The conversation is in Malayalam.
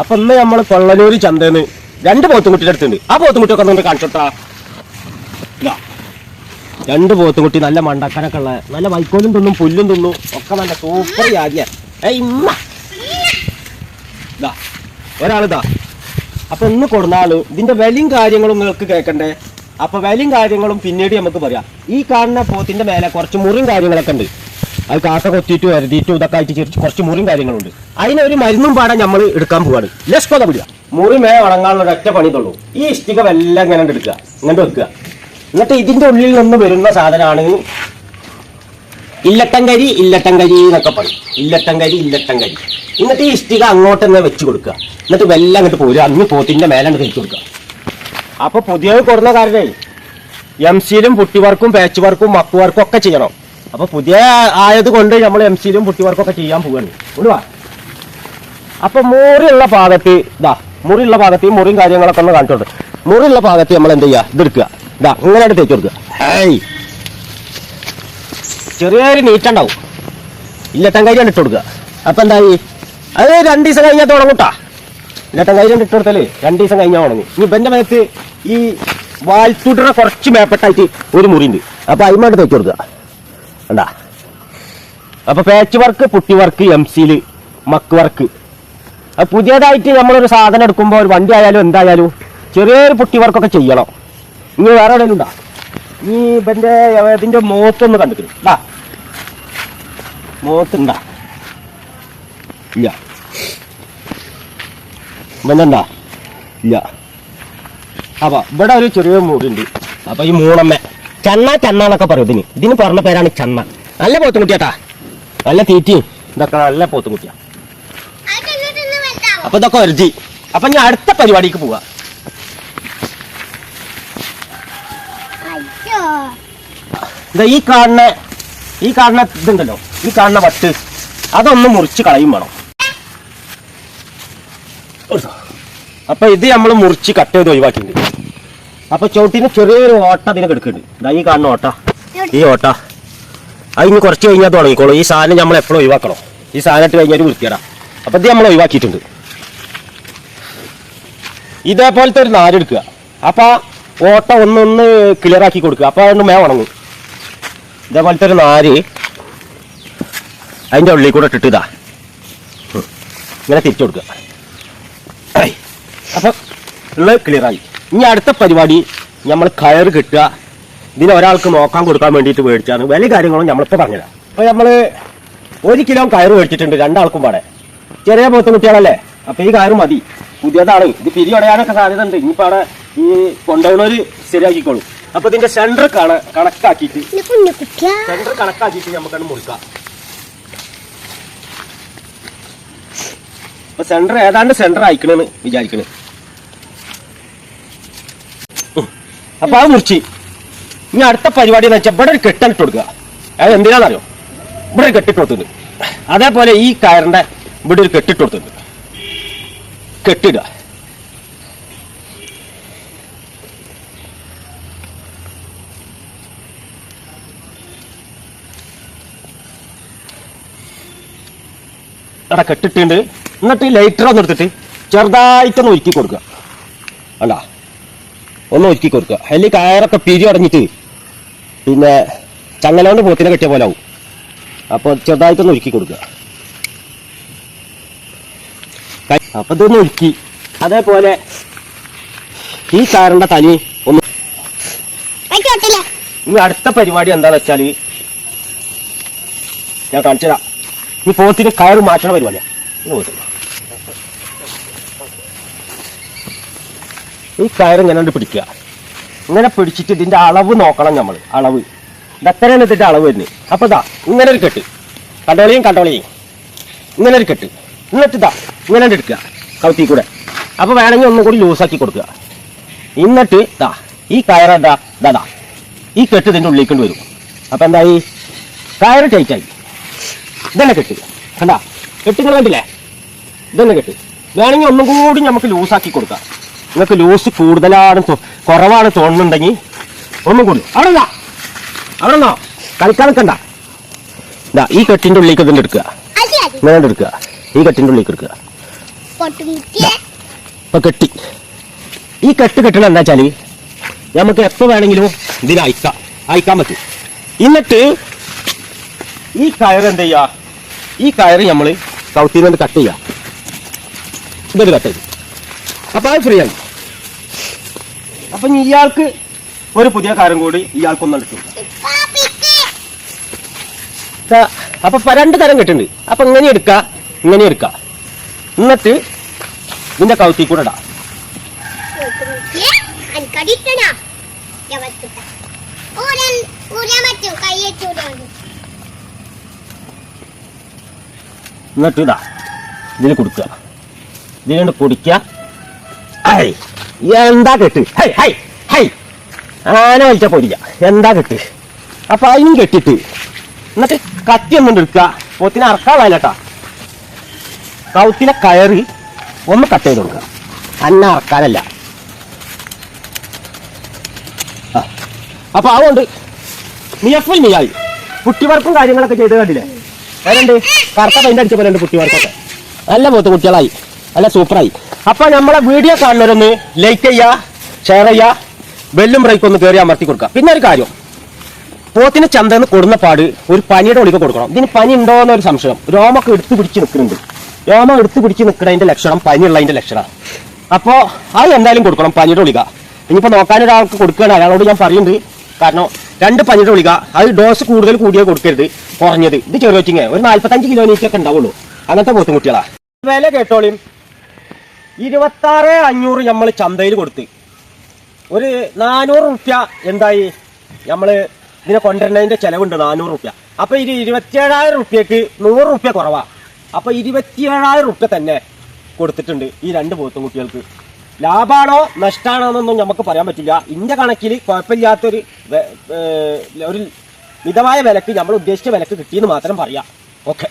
അപ്പൊ ഇന്ന് നമ്മൾ കൊള്ളനൂര് ചന്തന്ന് രണ്ട് പോത്തുംകുട്ടിയുടെ അടുത്തുണ്ട്. ആ പോത്തുംകുട്ടിയൊക്കെ ഒന്ന് കാണിച്ചോട്ടാ. രണ്ട് പോത്തുംകുട്ടി നല്ല മണ്ടക്കനൊക്കെ ഉള്ള നല്ല വൈക്കോലും തിന്നും പുല്ലും തിന്നും ഒക്കെ നല്ല സൂപ്പർ ഇതാ ഒരാളിതാ. അപ്പൊ ഇന്ന് കൊടുന്ന ഇതിന്റെ വിലയും കാര്യങ്ങളും നിങ്ങൾക്ക് കേൾക്കണ്ടേ? അപ്പൊ വിലയും കാര്യങ്ങളും പിന്നീട് നമുക്ക് പറയാം. ഈ കാണുന്ന പോത്തിന്റെ മേലെ കുറച്ച് മുറിയും കാര്യങ്ങളൊക്കെ ഉണ്ട്. അത് കാക്ക കൊത്തിയിട്ട് എരുതിയിട്ടും ഇതൊക്കെ ആയിട്ട് കുറച്ച് മുറിയും കാര്യങ്ങളുണ്ട്. അതിനൊരു മരുന്നും പാടാൻ നമ്മൾ എടുക്കാൻ പോവാണ്. ലസ്കോത പിടിക്കുക മുറി മേ വളങ്ങാനുള്ള ഒരൊറ്റ പണിതുള്ളൂ ഈ ഇഷ്ടിക എല്ലാം ഇങ്ങനെ എടുക്കുക. ഇങ്ങോട്ട് വെക്കുക. എന്നിട്ട് ഇതിന്റെ ഉള്ളിൽ നിന്ന് വരുന്ന സാധനമാണ് ഇല്ലട്ടങ്കരി ഇല്ലട്ടങ്കരി എന്നൊക്കെ പറയും. ഇല്ലട്ടങ്കരി ഇല്ലട്ടങ്കരി എന്നിട്ട് ഈ ഇഷ്ടിക അങ്ങോട്ട് തന്നെ വെച്ച് കൊടുക്കുക. എന്നിട്ട് വെല്ലം അങ്ങോട്ട് പോരുക. അന്ന് പോത്തിന്റെ മേലെ തിരിച്ചു കൊടുക്കുക. അപ്പൊ പുതിയത് കൊടുന്ന കാരണേ എം സിയിലും പുട്ടി വർക്കും പാച്ച് വർക്കും മക്ക് വർക്കും ഒക്കെ ചെയ്യണം. അപ്പൊ പുതിയ ആയത് കൊണ്ട് നമ്മൾ എം സിയിലും പുട്ടി വർക്കും ഒക്കെ ചെയ്യാൻ പോവാണ്. കൊണ്ടുവാ അപ്പൊ മുറിയുള്ള ഭാഗത്ത് ഇതാ മുറിയുള്ള ഭാഗത്ത് മുറിയും കാര്യങ്ങളൊക്കെ ഒന്ന് കാണിച്ചോണ്ട് മുറിയുള്ള ഭാഗത്ത് നമ്മൾ എന്ത് ചെയ്യുക ഇതെടുക്കുക ഇതാ ഇങ്ങനെ തേച്ച് കൊടുക്കുക. ഹേയ്. ചെറിയൊരു നീറ്റുണ്ടാവും ഇല്ലത്തൻ കൈ ഇട്ട് കൊടുക്കുക. അപ്പൊ എന്തായി? അത് രണ്ട് ദിവസം കഴിഞ്ഞാൽ തുടങ്ങൂട്ടാ ഇല്ലട്ടൻ കൈ ഇട്ട് കൊടുത്താൽ രണ്ട് ദിവസം കഴിഞ്ഞാൽ തുടങ്ങി ഇനി എന്റെ മേത്ത് ഈ വാൽത്തുടറ കുറച്ച് മേപ്പെട്ടായിട്ട് ഒരു മുറിയുണ്ട്. അപ്പൊ അതിമായിട്ട് തേച്ച് കൊടുക്കുക. കണ്ടാ. അപ്പൊ patch work putty work M സിയിൽ മക്ക് വർക്ക് അത് പുതിയതായിട്ട് നമ്മളൊരു സാധനം എടുക്കുമ്പോൾ ഒരു വണ്ടി ആയാലും എന്തായാലും ചെറിയൊരു പുട്ടി വർക്കൊക്കെ ചെയ്യണം. ഇനി വേറെ ഉണ്ടാ? ഈ ഇവന്റെ ഇതിന്റെ മോത്തൊന്ന് കണ്ടിട്ട് ഉണ്ടാ? മോത്തുണ്ടാ ഇല്ല ഇവനുണ്ടാ ഇല്ല. അപ്പൊ ഇവിടെ ഒരു ചെറിയ മൂടുണ്ട്. അപ്പൊ ഈ മൂണമ്മ. ചന്ന ചന്ന എന്നൊക്കെ പറയും ഇതിന്. ഇതിന് പറഞ്ഞ പേരാണ് ചന്ന നല്ല പോത്തുകുട്ടിയാട്ടാ. നല്ല തീറ്റി ഇതൊക്കെ നല്ല പോത്തുകുട്ടിയാ. അപ്പൊ ഇതൊക്കെ ഒരുജി. അപ്പൊ ഞാൻ അടുത്ത പരിപാടിക്ക് പോവാ. ഈ കാണുന്ന ഈ കാണുന്ന ഇതുണ്ടല്ലോ. ഈ കാണുന്ന വട്ട്. അതൊന്ന് മുറിച്ച് കളയും വേണം. അപ്പൊ ഇത് നമ്മൾ മുറിച്ച് കട്ട് ചെയ്ത് ഒഴിവാക്കിയിട്ടുണ്ട്. അപ്പൊ ചോട്ടിന് ചെറിയൊരു ഓട്ട അതിനെ കിടക്കുന്നുണ്ട് ഇതാ ഈ കാണുന്ന ഓട്ട. ഈ ഓട്ട. അത് ഇനി കുറച്ച് കഴിഞ്ഞാൽ തുടങ്ങിക്കോളൂ. ഈ സാധനം നമ്മൾ എപ്പോഴും ഒഴിവാക്കണം. ഈ സാധനം ഇട്ട് കഴിഞ്ഞാൽ വൃത്തിയടാ അപ്പൊ ഇത് നമ്മൾ ഒഴിവാക്കിയിട്ടുണ്ട്. ഇതേപോലത്തെ ഒരു നാരെടുക്കുക അപ്പൊ ആ ഓട്ട ഒന്നൊന്ന് ക്ലിയർ ആക്കി കൊടുക്കുക. അപ്പൊ അതുകൊണ്ട് മേ ഉണങ്ങും. ഇതേപോലത്തെ ഒരു നാര് അതിന്റെ ഉള്ളിൽ കൂടെ ഇട്ടിട്ട് ഇതാ. ഇങ്ങനെ തിരിച്ചു കൊടുക്കുക. അപ്പൊ ഉള്ളത് ക്ലിയർ ആയി. ഇനി അടുത്ത പരിപാടി നമ്മൾ കയർ കിട്ടുക. ഇതിനെ ഒരാൾക്ക് നോക്കാൻ കൊടുക്കാൻ വേണ്ടിയിട്ട് മേടിച്ചാണ് വലിയ കാര്യങ്ങളും നമ്മളിപ്പോൾ പറഞ്ഞുതരാം. അപ്പോൾ നമ്മൾ ഒരു കിലോ കയർ മേടിച്ചിട്ടുണ്ട് രണ്ടാൾക്കും പാടെ. ചെറിയ പോത്ത കുട്ടികളല്ലേ? അപ്പോൾ ഈ കയറ് മതി. പുതിയതാണ്. ഇത് പിരിയടയാനൊക്കെ സാധ്യത ഉണ്ട് ഇനി അവിടെ ഈ കൊണ്ടുപോകുന്നവര് ശരിയാക്കിക്കോളും. അപ്പോൾ ഇതിന്റെ സെന്റർ കണ കണക്കാക്കിയിട്ട് സെന്റർ കണക്കാക്കിയിട്ട് നമുക്കത് മുറിക്കാം. അപ്പോൾ സെന്റർ ഏതാണ്ട് സെന്റർ ആയിക്കണെന്ന് വിചാരിക്കണ്. അപ്പൊ അത് മുറിച്ച് ഇനി അടുത്ത പരിപാടി എന്ന് വെച്ചാൽ ഇവിടെ ഒരു കെട്ടിട്ട് കൊടുക്കുക. അത് എന്തിനാണെന്നറിയോ? ഇവിടെ ഒരു കെട്ടിട്ട് കൊടുത്തിട്ടുണ്ട്. അതേപോലെ ഈ കയറിന്റെ ഇവിടെ ഒരു കെട്ടിട്ട് കൊടുത്തിട്ടുണ്ട്. കെട്ടിടുക കെട്ടിട്ടുണ്ട്. എന്നിട്ട് ലൈറ്റർ ഒന്ന് എടുത്തിട്ട് ചെറുതായിട്ടൊന്ന് ഒരുക്കി കൊടുക്കുക. അല്ല ഒന്ന് ഒരുക്കി കൊടുക്കുക. അതിൽ കയറൊക്കെ പിരി അടഞ്ഞിട്ട് പിന്നെ ചങ്ങലോണ്ട് പോത്തിനെ കെട്ടിയ പോലെ ആവും. അപ്പോൾ ചെറുതായിട്ടൊന്ന് ഒരുക്കി കൊടുക്കുക. അപ്പൊ ഇതൊന്ന് ഒരുക്കി. അതേപോലെ ഈ സാറിന്റെ തനി ഒന്ന് ഇനി അടുത്ത പരിപാടി എന്താണെന്ന് വെച്ചാൽ ഞാൻ കാണിച്ചുതരാം. ഈ പോത്തിന് കയറ് മാറ്റണ പരിപാടിയാണ് ഇത് പോത്തിന്. ഈ കയർ ഇങ്ങനെ പിടിക്കുക. ഇങ്ങനെ പിടിച്ചിട്ട് ഇതിന്റെ അളവ് നോക്കണം നമ്മൾ അളവ്. ഇതെത്രയാണ് ഇതിന്റെ അളവ് വരുന്നത്. അപ്പോൾ ഇതാ ഇങ്ങനെ ഒരു കെട്ട്. കണ്ടോളിയും കണ്ടോളിയും. ഇങ്ങനെ ഒരു കെട്ട്. എന്നിട്ട് ഇതാ ഇങ്ങനെ എടുക്കുക കൗത്തി കൂടെ. അപ്പോൾ വേണമെങ്കിൽ ഒന്നും കൂടി ലൂസാക്കി കൊടുക്കുക. എന്നിട്ട് ഇതാ ഈ കയറെന്താ ഇതാ ഈ കെട്ട് ഇതിന്റെ ഉള്ളിലേക്ക് വരും. അപ്പോൾ എന്തായി? കയറ് ടൈറ്റായി ഇതന്നെ കെട്ട്. കണ്ടാ? കെട്ടുകൾ കണ്ടില്ലേ? ഇതന്നെ കെട്ട്. വേണമെങ്കിൽ ഒന്നും കൂടി നമുക്ക് ലൂസാക്കി കൊടുക്കാം. നിങ്ങൾക്ക് ലൂസ് കൂടുതലാണ് കുറവാണ് തോന്നുന്നുണ്ടെങ്കിൽ ഒന്നും കൂടി. അവിടെ നിന്നാ. അവിടെ നിന്നോ കളിക്കാൻ നിൽക്കണ്ട. ഇതാ ഈ കെട്ടിന്റെ ഉള്ളിലേക്ക് ഇതിന്റെ എടുക്കുക. ഇങ്ങനെ എടുക്കുക. ഈ കെട്ടിന്റെ ഉള്ളിലേക്ക് എടുക്കുക. ഇപ്പം കെട്ടി. ഈ കെട്ട് കെട്ടണ എന്താ വെച്ചാൽ നമുക്ക് എപ്പോ വേണമെങ്കിലും ഇതിന് അയക്കാം. അയക്കാൻ പറ്റും. എന്നിട്ട് ഈ കയറ് എന്ത് ചെയ്യുക ഈ കയറ് നമ്മൾ കൗത്തിൽ നിന്ന് കട്ട് ചെയ്യാം. ഇതൊരു കട്ട് ചെയ്തു. അപ്പൊ അത് ഫ്രീ ആയി. അപ്പൊ ഇയാൾക്ക് ഒരു പുതിയ കാര്യം കൂടി ഇയാൾക്കൊന്നും എടുക്കും അപ്പൊ രണ്ട് തരം കിട്ടുന്നുണ്ട്. അപ്പൊ ഇങ്ങനെ എടുക്ക ഇങ്ങനെ എടുക്ക. എന്നിട്ട് നിന്റെ കൗത്തി കൂടെ ഇടാ. എന്നിട്ട് ഇതാ ഇതിന് കൊടുക്കുക. ഇതിലുണ്ട് കുടിക്കുക എന്താ കെട്ട്? ഹൈ ഹൈ ഹൈ ആന വലിച്ച പൊരിയ എന്താ കെട്ട്? അപ്പൊ അതിനും കെട്ടിട്ട് എന്നിട്ട് കത്തി ഒന്നും എടുക്ക പോത്തിനെ അറക്കാൻ വേലട്ടാ കൗത്തിലെ കയറി ഒന്ന് കട്ട് ചെയ്ത് കൊടുക്കുക. അന്ന അറക്കാനല്ല. അപ്പൊ അതുകൊണ്ട് മിയഫുൽ മിയായി കുട്ടിവർക്കും കാര്യങ്ങളൊക്കെ ചെയ്ത് കണ്ടില്ലേ? അതിലുണ്ട് കറുത്ത പെയിന്റ് അടിച്ച പോലെ ഉണ്ട് കുട്ടിവർക്കൊക്കെ. നല്ല പോത്ത് കുട്ടികളായി. നല്ല സൂപ്പറായി അപ്പൊ നമ്മളെ വീഡിയോ കാണുന്നവരൊന്ന് ലൈക്ക് ചെയ്യുക ഷെയർ ചെയ്യുക ബെല്ലും ബ്രേക്കും ഒന്ന് കയറി അമർത്തി കൊടുക്കുക പിന്നെ ഒരു കാര്യം. പോത്തിന് ചന്തന്ന് കൊടുന്ന പാട് ഒരു പനിയുടെ ഒളിക കൊടുക്കണം. ഇതിന് പനി ഉണ്ടോ എന്നൊരു സംശയം. രോമൊക്കെ എടുത്തു പിടിച്ച് നിൽക്കുന്നുണ്ട്. രോമം എടുത്തു പിടിച്ച് നിൽക്കുന്നതിന്റെ ലക്ഷണം പനിയുള്ളതിന്റെ ലക്ഷണം അപ്പോൾ അത് എന്തായാലും കൊടുക്കണം പനിയുടെ ഒളിക ഇനിയിപ്പോ നോക്കാൻ ഒരാൾക്ക് കൊടുക്കുകയാണ്. അയാളോട് ഞാൻ പറയുന്നുണ്ട്. കാരണം രണ്ട് പനിയുടെ ഒളിക അത് ഡോസ് കൂടുതൽ കൂടിയേ കൊടുക്കരുത്. കുറഞ്ഞത്. ഇത് ചെറുവച്ചിങ്ങ ഒരു നാല്പത്തഞ്ച് കിലോമീറ്റർ ഉണ്ടാവുള്ളൂ. അങ്ങനത്തെ പോത്തും കുട്ടികളാ. വില കേട്ടോളിയും. ഇരുപത്തി ആറ് അഞ്ഞൂറ് നമ്മൾ ചന്തയിൽ കൊടുത്ത്. ഒരു നാനൂറ് റുപ്യ എന്തായി? നമ്മൾ ഇതിനെ കൊണ്ടുവരുന്നതിന്റെ ചിലവുണ്ട് നാനൂറ് റുപ്യ. അപ്പോൾ ഇത് ഇരുപത്തിയേഴായിരം റുപ്യക്ക് നൂറ് റുപ്യ കുറവാ. അപ്പോൾ ഇരുപത്തിയേഴായിരം റുപ്യ തന്നെ കൊടുത്തിട്ടുണ്ട് ഈ രണ്ട് പോത്തും കുട്ടികൾക്ക്. ലാഭമാണോ നഷ്ടമാണോ എന്നൊന്നും നമുക്ക് പറയാൻ പറ്റില്ല. ഇന്റെ കണക്കിൽ കുഴപ്പമില്ലാത്തൊരു ഒരു മിതമായ വിലക്ക് നമ്മൾ ഉദ്ദേശിച്ച വിലക്ക് കിട്ടിയെന്ന് മാത്രം പറയാം. ഓക്കെ.